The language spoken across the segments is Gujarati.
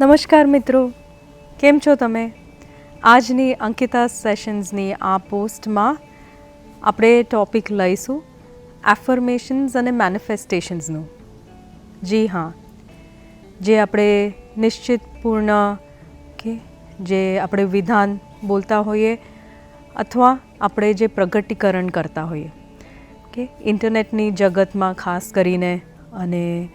નમસ્કાર મિત્રો. કેમ છો તમે? આજની અંકિતા સેશન્સની આ પોસ્ટમાં આપણે ટોપિક લઈશું એફર્મેશન્સ અને મેનિફેસ્ટેશન્સનું જી હા. જે આપણે નિશ્ચિતપૂર્ણ કે જે આપણે વિધાન બોલતા હોઈએ અથવા આપણે જે પ્રગટીકરણ કરતા હોઈએ. કે ઇન્ટરનેટની જગતમાં ખાસ કરીને અને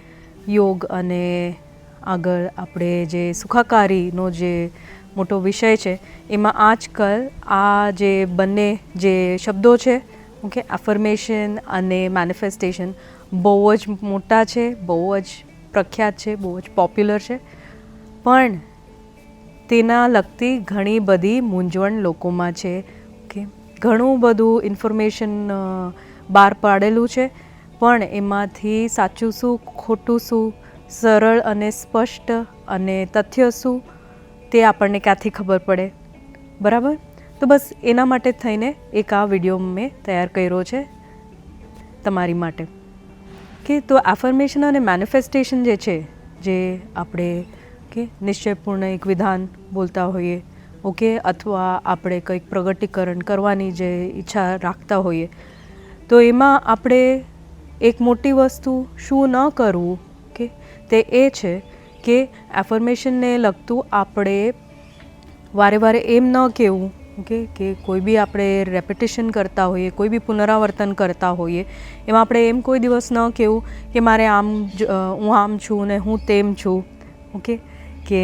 યોગ અને આગળ આપણે જે સુખાકારીનો જે મોટો વિષય છે, એમાં આજકાલ આ જે બંને જે શબ્દો છે, ઓકે એફર્મેશન અને મેનિફેસ્ટેશન બહુ જ મોટા છે, બહુ જ પ્રખ્યાત છે, બહુ જ પોપ્યુલર છે. પણ તેના લગતી ઘણી બધી મૂંઝવણ લોકોમાં છે, ઓકે. ઘણું બધું ઇન્ફોર્મેશન બહાર પાડેલું છે, પણ એમાંથી સાચું શું, ખોટું શું સરળ અને સ્પષ્ટ અને તથ્ય શું તે આપણને ક્યાંથી ખબર પડે? બરાબર? તો બસ એના માટે થઈને એક આ વીડિયો મેં તૈયાર કર્યો છે તમારી માટે. કે તો આફર્મેશન અને મેનિફેસ્ટેશન જે છે, જે આપણે કે નિશ્ચયપૂર્ણ એક વિધાન બોલતા હોઈએ, ઓકે, અથવા આપણે કંઈક પ્રગટીકરણ કરવાની જે ઈચ્છા રાખતા હોઈએ, તો એમાં આપણે એક મોટી વસ્તુ શું ન કરવું તે એ છે કે એફર્મેશનને લગતું આપણે વારે વારે એમ ન કહેવું ઓકે, કે કોઈ બી આપણે રેપિટેશન કરતા હોઈએ, કોઈ બી પુનરાવર્તન કરતા હોઈએ, એમાં આપણે એમ કોઈ દિવસ ન કહેવું કે મારે આમ હું આમ છું ને હું તેમ છું, ઓકે, કે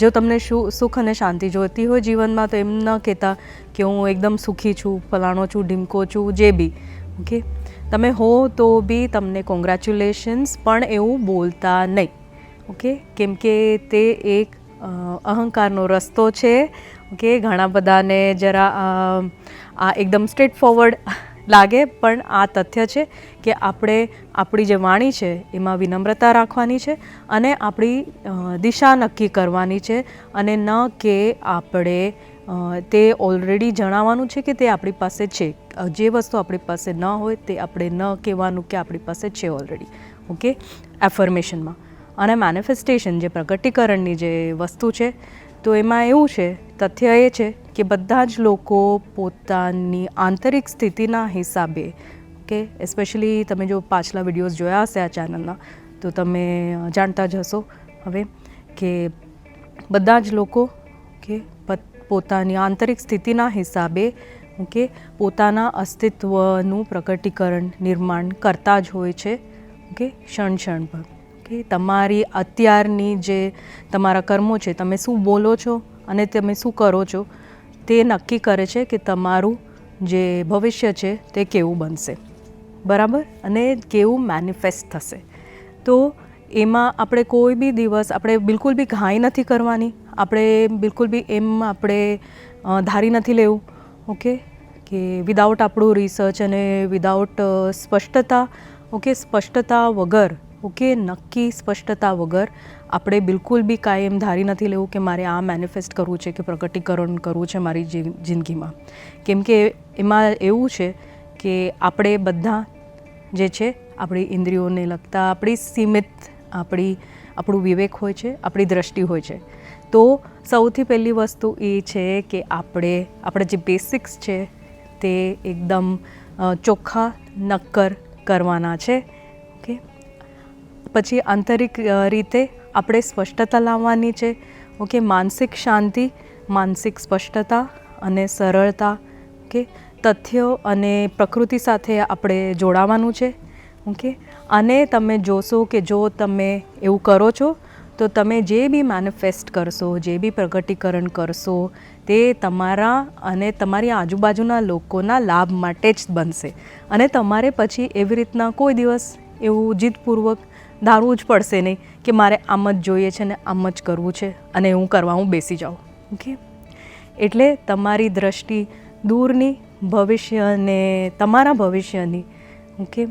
જો તમને શું સુખ અને શાંતિ જોઈતી હોય જીવનમાં તો એમ ન કહેતા કે હું એકદમ સુખી છું, ફલાણો છું, ઢીમકો છું, જે બી, ઓકે તમે હો તો બી તમને કોંગ્રેચ્યુલેશન્સ પણ એવું બોલતા નહીં. ઓકે કેમ કે તે એક અહંકારનો રસ્તો છે. ઓકે ઘણા બધાને જરા આ એકદમ સ્ટ્રેટ ફોરવર્ડ લાગે, પણ આ તથ્ય છે કે આપણે આપણી જે વાણી છે એમાં વિનમ્રતા રાખવાની છે અને આપણી દિશા નક્કી કરવાની છે અને ન કે આપણે તે ઓલરેડી જણાવવાનું છે કે તે આપણી પાસે છે. જે વસ્તુ આપણી પાસે ન હોય તે આપણે ન કહેવાનું કે આપણી પાસે છે ઓલરેડી ઓકે એફર્મેશનમાં અને મેનિફેસ્ટેશન જે પ્રગટીકરણની જે વસ્તુ છે, તો એમાં એવું છે, તથ્ય એ છે કે બધા જ લોકો પોતાની આંતરિક સ્થિતિના હિસાબે ઓકે એસ્પેશિયલી તમે જો પાછલા વિડીયોઝ જોયા હશે આ ચેનલના તો તમે જાણતા જ હશો હવે કે બધા જ લોકો કે પોતાની આંતરિક સ્થિતિના હિસાબે કે પોતાના અસ્તિત્વનું પ્રગટીકરણ નિર્માણ કરતા જ હોય છે, ઓકે, ક્ષણ ક્ષણ પર. કે તમારી અત્યારની જે તમારા કર્મો છે, તમે શું બોલો છો અને તમે શું કરો છો, તે નક્કી કરે છે કે તમારું જે ભવિષ્ય છે, તે કેવું બનશે. બરાબર? અને કેવું મેનિફેસ્ટ થશે. તો એમાં આપણે કોઈ બી દિવસ આપણે બિલકુલ બી ઘાઈ નથી કરવાની. આપણે બિલકુલ બી એમ આપણે ધારી નથી લેવું. ઓકે? કે વિદાઉટ આપણું રિસર્ચ અને વિદાઉટ સ્પષ્ટતા, ઓકે? સ્પષ્ટતા વગર, ઓકે? નક્કી સ્પષ્ટતા વગર આપણે બિલકુલ બી કાંઈ એમ ધારી નથી લેવું કે મારે આ મેનિફેસ્ટ કરવું છે કે પ્રગટીકરણ કરવું છે મારી જિંદગીમાં. કેમ કે એમાં એવું છે કે આપણે બધા જે છે, આપણી ઇન્દ્રિયોને લગતા આપણી સીમિત આપણી, આપણું વિવેક હોય છે, આપણી દ્રષ્ટિ હોય છે. તો સૌથી પહેલી વસ્તુ એ છે કે આપણે આપણે જે બેસિક્સ છે તે એકદમ ચોખ્ખા નક્કર કરવાના છે, ઓકે? પછી આંતરિક રીતે આપણે સ્પષ્ટતા લાવવાની છે, ઓકે? માનસિક શાંતિ, માનસિક સ્પષ્ટતા અને સરળતા, ઓકે? તથ્યો અને પ્રકૃતિ સાથે આપણે જોડાવાનું છે, ઓકે? અને તમે જોશો કે જો તમે એવું કરો છો, તો તમે જે બી મેનિફેસ્ટ કરશો, જે બી પ્રગટીકરણ કરશો, તે તમારા અને તમારી આજુબાજુના લોકોના લાભ માટે જ બનશે. અને તમારે પછી એવી રીતના કોઈ દિવસ એવું જીતપૂર્વક ધારવું જ પડશે નહીં કે મારે આમ જ જોઈએ છે ને આમ જ કરવું છે અને હું કરવા હું બેસી જાઉં. ઓકે? એટલે તમારી દ્રષ્ટિ દૂરની ભવિષ્ય અને તમારા ભવિષ્યની. ઓકે?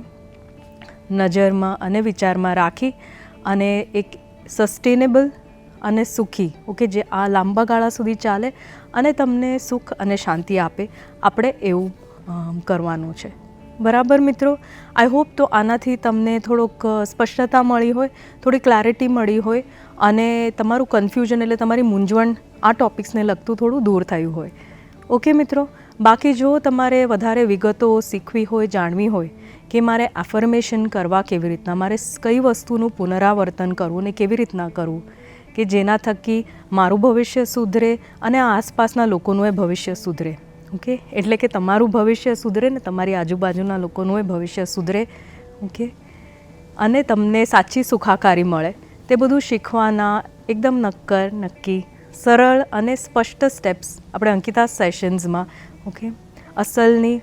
નજરમાં અને વિચારમાં રાખી અને એક સસ્ટેનેબલ અને સુખી ઓકે જે આ લાંબા ગાળા સુધી ચાલે અને તમને સુખ અને શાંતિ આપે, આપણે એવું કરવાનું છે. બરાબર મિત્રો? આઈ હોપ તો આનાથી તમને થોડોક સ્પષ્ટતા મળી હોય, થોડી ક્લેરિટી મળી હોય અને તમારું કન્ફ્યુઝન એટલે તમારી મૂંઝવણ આ ટોપિક્સને લગતું થોડું દૂર થયું હોય. ઓકે મિત્રો? બાકી જો તમારે વધારે વિગતો શીખવી હોય, જાણવી હોય કે મારે એફર્મેશન કરવા કેવી રીતના, મારે કઈ વસ્તુનું પુનરાવર્તન કરવું ને કેવી રીતના કરવું? કે જેના થકી મારું ભવિષ્ય સુધરે અને આસપાસના લોકોનું એ ભવિષ્ય સુધરે. ઓકે? એટલે કે તમારું ભવિષ્ય સુધરે ને તમારી આજુબાજુના લોકોનું એ ભવિષ્ય સુધરે. ઓકે? અને તમને સાચી સુખાકારી મળે. તે બધું શીખવાના એકદમ નક્કર, નક્કી, સરળ અને સ્પષ્ટ સ્ટેપ્સ આપણે અંકિતા સેશન્સમાં ઓકે? અસલની,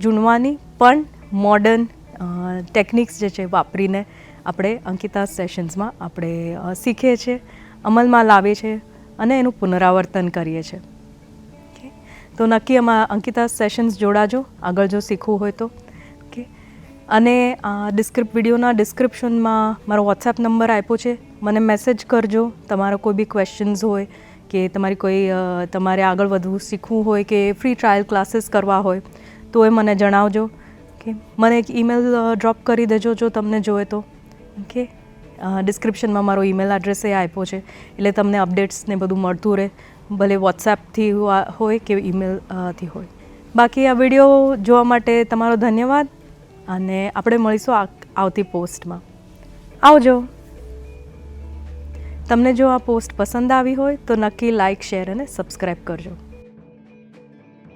જૂનવાની, પણ મોડર્ન ટેકનિક્સ જે છે વાપરીને આપણે અંકિતા સેશન્સમાં આપણે શીખીએ છીએ, અમલમાં લાવીએ છીએ અને એનું પુનરાવર્તન કરીએ છીએ. તો નક્કી એમાં અંકિતા સેશન્સ જોડાજો, આગળ જો શીખવું હોય તો. ઓકે અને ડિસ્ક્રિપ વિડીયોના ડિસ્ક્રિપ્શનમાં મારો વોટ્સએપ નંબર આપ્યો છે. મને મેસેજ કરજો, તમારો કોઈ બી ક્વેશ્ચન્સ હોય કે તમારી કોઈ તમારે આગળ વધવું, શીખવું હોય કે ફ્રી ટ્રાયલ ક્લાસીસ કરવા હોય, તો એ મને જણાવજો. ઓકે મને એક ઈમેલ ડ્રોપ કરી દેજો જો તમને જોઈએ તો. ઓકે ડિસ્ક્રિપ્શનમાં મારો ઈમેલ એડ્રેસ એ આપ્યો છે. એટલે તમને અપડેટ્સ ને બધું મળતું રહે. ભલે વોટ્સએપથી હોય કે ઈમેલથી હોય. બાકી આ વીડિયો જોવા માટે તમારો ધન્યવાદ. અને આપણે મળીશું આવતી પોસ્ટમાં આવજો. તમને જો આ પોસ્ટ પસંદ આવી હોય તો નક્કી લાઇક શેર અને સબસ્ક્રાઈબ કરજો.